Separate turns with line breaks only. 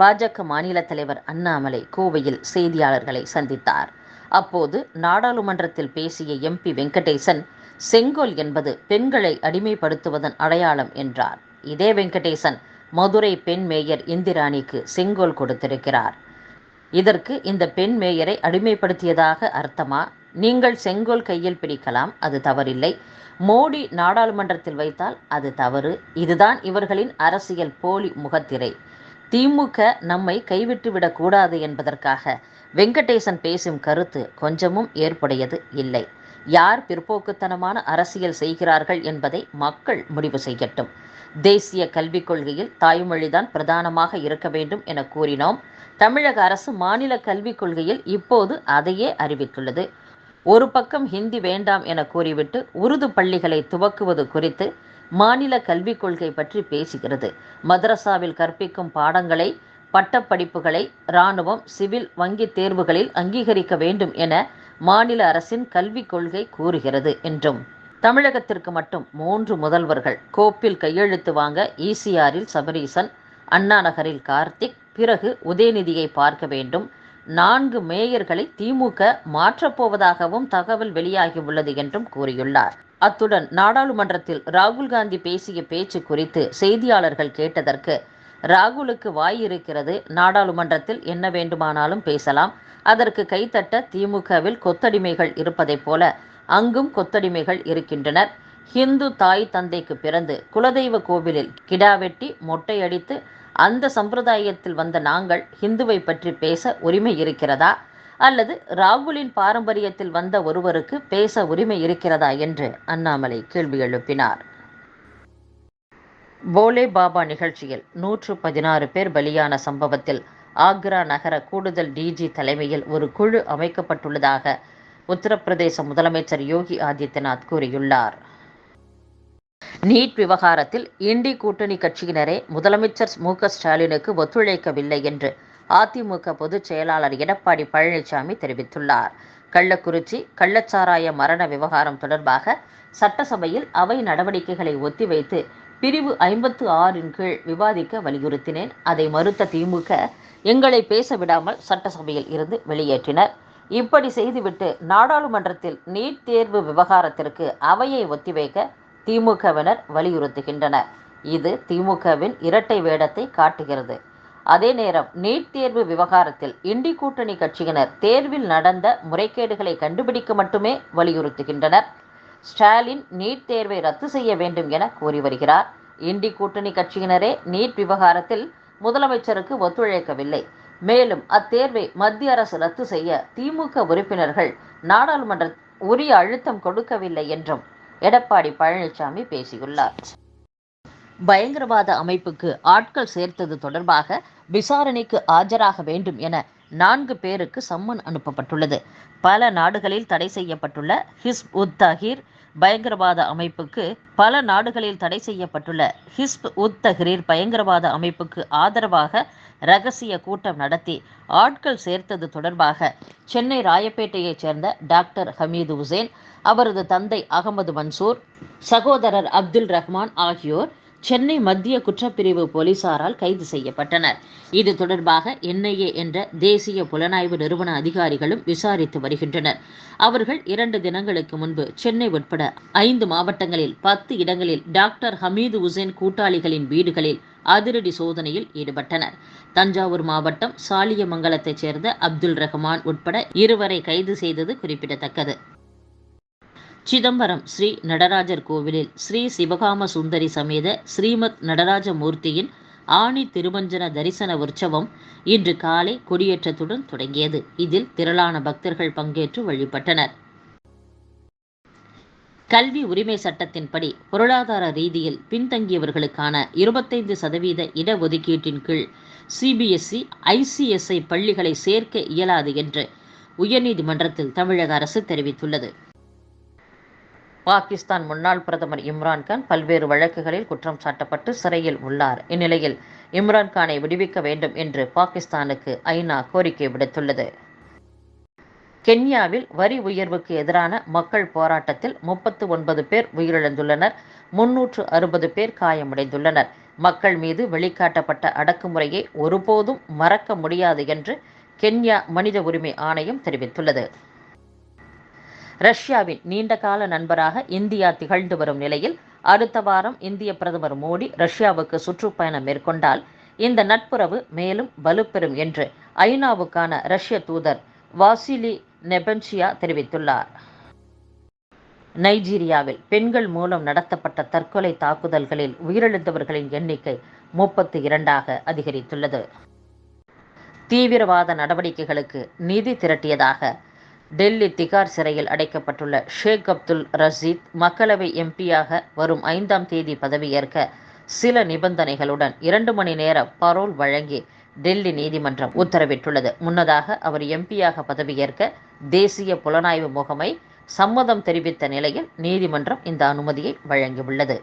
பாஜக மாநில தலைவர் அண்ணாமலை கோவையில் செய்தியாளர்களை சந்தித்தார் அப்போது நாடாளுமன்றத்தில் பேசிய எம்பி வெங்கடேசன் செங்கோல் என்பது பெண்களை அடிமைப்படுத்துவதன் அடையாளம் என்றார் இதே வெங்கடேசன் மதுரை பெண் மேயர் இந்திராணிக்கு செங்கோல் கொடுத்திருக்கிறார் இதற்கு இந்த பெண் மேயரை அடிமைப்படுத்தியதாக அர்த்தமா நீங்கள் செங்கோல் கையில் பிடிக்கலாம் அது தவறில்லை மோடி நாடாளுமன்றத்தில் வைத்தால் அது தவறு இதுதான் இவர்களின் அரசியல் போலி முகத்திரை திமுக நம்மை கூடாது என்பதற்காக வெங்கடேசன் பேசும் கருத்து கொஞ்சமும் ஏற்புடையது இல்லை யார் பிற்போக்குத்தனமான அரசியல் செய்கிறார்கள் என்பதை மக்கள் முடிவு செய்யட்டும் தேசிய கல்விக் கொள்கையில் தாய்மொழிதான் பிரதானமாக இருக்க வேண்டும் என கூறினோம் தமிழக அரசு மாநில கல்விக் கொள்கையில் இப்போது அதையே அறிவித்துள்ளது ஒரு பக்கம் ஹிந்தி வேண்டாம் என கூறிவிட்டு உருது பள்ளிகளை துவக்குவது குறித்து மாநில கல்விக் கொள்கை பற்றி பேசுகிறது மதரசாவில் கற்பிக்கும் பாடங்களை பட்டப்படிப்புகளை இராணுவம் சிவில் வங்கி தேர்வுகளில் அங்கீகரிக்க வேண்டும் என மாநில அரசின் கல்விக் கொள்கை கூறுகிறது என்றும் தமிழகத்திற்கு மட்டும் மூன்று முதல்வர்கள் கோப்பில் கையெழுத்து வாங்க ஈசிஆரில் சபரீசன் அண்ணா நகரில் கார்த்திக் பிறகு உதயநிதியை பார்க்க வேண்டும் நான்கு மேயர்களை திமுக மாற்றப்போவதாகவும் தகவல் வெளியாகியுள்ளது என்றும் கூறியுள்ளார் அத்துடன் நாடாளுமன்றத்தில் ராகுல் காந்தி பேசிய பேச்சு குறித்து செய்தியாளர்கள் கேட்டதற்கு ராகுலுக்கு வாய் இருக்கிறது நாடாளுமன்றத்தில் என்ன வேண்டுமானாலும் பேசலாம் அதற்கு கைத்தட்ட திமுகவில் கொத்தடிமைகள் இருப்பதைப் போல அங்கும் கொத்தடிமைகள் இருக்கின்றனர் ஹிந்து தாய் தந்தைக்கு பிறந்து குலதெய்வ கோவிலில் கிடா வெட்டி மொட்டையடித்து அந்த சம்பிரதாயத்தில் வந்த நாங்கள் ஹிந்துவை பற்றி பேச உரிமை இருக்கிறதா அல்லது ராகுலின் பாரம்பரியத்தில் வந்த ஒருவருக்கு பேச உரிமை இருக்கிறதா என்று அண்ணாமலை கேள்வி எழுப்பினார் போலே பாபா நிகழ்ச்சியில் நூற்று பதினாறு பேர் பலியான சம்பவத்தில் ஆக்ரா நகர கூடுதல் டிஜி தலைமையில் ஒரு குழு அமைக்கப்பட்டுள்ளதாக உத்தரப்பிரதேச முதலமைச்சர் யோகி ஆதித்யநாத் கூறியுள்ளார் நீட் விவகாரத்தில் இண்டி கூட்டணி கட்சியினரே முதலமைச்சர் மு க ஸ்டாலினுக்கு ஒத்துழைக்கவில்லை என்று அதிமுக பொதுச் செயலாளர் எடப்பாடி பழனிசாமி தெரிவித்துள்ளார் கள்ளக்குறிச்சி கள்ளச்சாராய மரண விவகாரம் தொடர்பாக சட்டசபையில் அவை நடவடிக்கைகளை ஒத்திவைத்து பிரிவு ஐம்பத்து ஆறின் கீழ் விவாதிக்க வலியுறுத்தினேன் அதை மறுத்த திமுக எங்களை பேச விடாமல் சட்டசபையில் இருந்து வெளியேற்றினர் இப்படி செய்துவிட்டு நாடாளுமன்றத்தில் நீட் தேர்வு விவகாரத்திற்கு அவையை ஒத்திவைக்க திமுகவினர் வலியுறுத்துகின்றனர் இது திமுகவின் இரட்டை வேடத்தை காட்டுகிறது அதே நேரம் நீட் தேர்வு விவகாரத்தில் இண்டி கூட்டணி கட்சியினர் தேர்வில் நடந்த முறைகேடுகளை கண்டுபிடிக்க மட்டுமே வலியுறுத்துகின்றனர் ஸ்டாலின் நீட் தேர்வை ரத்து செய்ய வேண்டும் என கூறி வருகிறார் இண்டி கூட்டணி கட்சியினரே நீட் விவகாரத்தில் முதலமைச்சருக்கு ஒத்துழைக்கவில்லை மேலும் அத்தேர்வை மத்திய அரசு ரத்து செய்ய திமுக உறுப்பினர்கள் நாடாளுமன்ற உரிய அழுத்தம் கொடுக்கவில்லை என்றும் எடப்பாடி பழனிசாமி பேசியுள்ளார் பயங்கரவாத அமைப்புக்கு ஆட்கள் சேர்த்தது தொடர்பாக விசாரணைக்கு ஆஜராக வேண்டும் என நான்கு பேருக்கு சம்மன் அனுப்பப்பட்டுள்ளது பல நாடுகளில் தடை செய்யப்பட்டுள்ள ஹிஸ்ப் உத் தஹீர் பயங்கரவாத அமைப்புக்கு பல நாடுகளில் தடை செய்யப்பட்டுள்ள ஹிஸ்ப் உத் தஹ்ரீர் பயங்கரவாத அமைப்புக்கு ஆதரவாக ரகசிய கூட்டம் நடத்தி ஆட்கள் சேர்த்தது தொடர்பாக சென்னை ராயப்பேட்டையைச் சேர்ந்த டாக்டர் ஹமீது உசேன் அவரது தந்தை அகமது மன்சூர் சகோதரர் அப்துல் ரஹ்மான் ஆகியோர் சென்னை மத்திய குற்றப்பிரிவு போலீசாரால் கைது செய்யப்பட்டனர் இது தொடர்பாக என்ஐஏ என்ற தேசிய புலனாய்வு நிறுவன அதிகாரிகளும் விசாரித்து வருகின்றனர் அவர்கள் இரண்டு தினங்களுக்கு முன்பு சென்னை உட்பட ஐந்து மாவட்டங்களில் பத்து இடங்களில் டாக்டர் ஹமீது உசேன் கூட்டாளிகளின் வீடுகளில் அதிரடி சோதனையில் ஈடுபட்டனர் தஞ்சாவூர் மாவட்டம் சாலியமங்கலத்தைச் சேர்ந்த அப்துல் ரஹ்மான் உட்பட இருவரை கைது செய்தது குறிப்பிடத்தக்கது சிதம்பரம் ஸ்ரீ நடராஜர் கோவிலில் ஸ்ரீ சிவகாம சுந்தரி சமேத ஸ்ரீமத் நடராஜ மூர்த்தியின் ஆணி திருமஞ்சன தரிசன உற்சவம் இன்று காலை கொடியேற்றத்துடன் தொடங்கியது இதில் திரளான பக்தர்கள் பங்கேற்று வழிபட்டனர் கல்வி உரிமை சட்டத்தின்படி பொருளாதார ரீதியில் பின்தங்கியவர்களுக்கான இருபத்தைந்து சதவீத இடஒதுக்கீட்டின் கீழ் சிபிஎஸ்இ ஐசிஎஸ்ஐ பள்ளிகளை சேர்க்க இயலாது என்று உயர்நீதிமன்றத்தில் தமிழக அரசு தெரிவித்துள்ளது பாகிஸ்தான் முன்னாள் பிரதமர் இம்ரான்கான் பல்வேறு வழக்குகளில் குற்றம் சாட்டப்பட்டு சிறையில் உள்ளார் இந்நிலையில் இம்ரான்கானை விடுவிக்க வேண்டும் என்று பாகிஸ்தானுக்கு ஐநா கோரிக்கை விடுத்துள்ளது கென்யாவில் வரி உயர்வுக்கு எதிரான மக்கள் போராட்டத்தில் முப்பத்து ஒன்பது பேர் உயிரிழந்துள்ளனர் முன்னூற்று அறுபது பேர் காயமடைந்துள்ளனர் மக்கள் மீது வெளிக்காட்டப்பட்ட அடக்குமுறையை ஒருபோதும் மறக்க முடியாது என்று கென்யா மனித உரிமை ஆணையம் தெரிவித்துள்ளது ரஷ்யாவின் நீண்டகால நண்பராக இந்தியா திகழ்ந்து வரும் நிலையில் அடுத்த வாரம் இந்திய பிரதமர் மோடி ரஷ்யாவுக்கு சுற்றுப்பயணம் மேற்கொண்டால் இந்த நட்புறவு மேலும் வலுப்பெறும் என்று ஐநாவுக்கான ரஷ்ய தூதர் வாசிலி நெபன்சியா தெரிவித்துள்ளார் நைஜீரியாவில் பெண்கள் மூலம் நடத்தப்பட்ட தற்கொலை தாக்குதல்களில் உயிரிழந்தவர்களின் எண்ணிக்கை முப்பத்தி இரண்டாக அதிகரித்துள்ளது தீவிரவாத நடவடிக்கைகளுக்கு நிதி திரட்டியதாக டெல்லி திகார் சிறையில் அடைக்கப்பட்டுள்ள ஷேக் அப்துல் ரஷீத் மக்களவை எம்பியாக வரும் ஐந்தாம் தேதி பதவியேற்க சில நிபந்தனைகளுடன் இரண்டு மணி நேர பரோல் வழங்கி டெல்லி நீதிமன்றம் உத்தரவிட்டுள்ளது முன்னதாக அவர் எம்பியாக பதவியேற்க தேசிய புலனாய்வு முகமை சம்மதம் தெரிவித்த நிலையில் நீதிமன்றம் இந்த அனுமதியை வழங்கியுள்ளது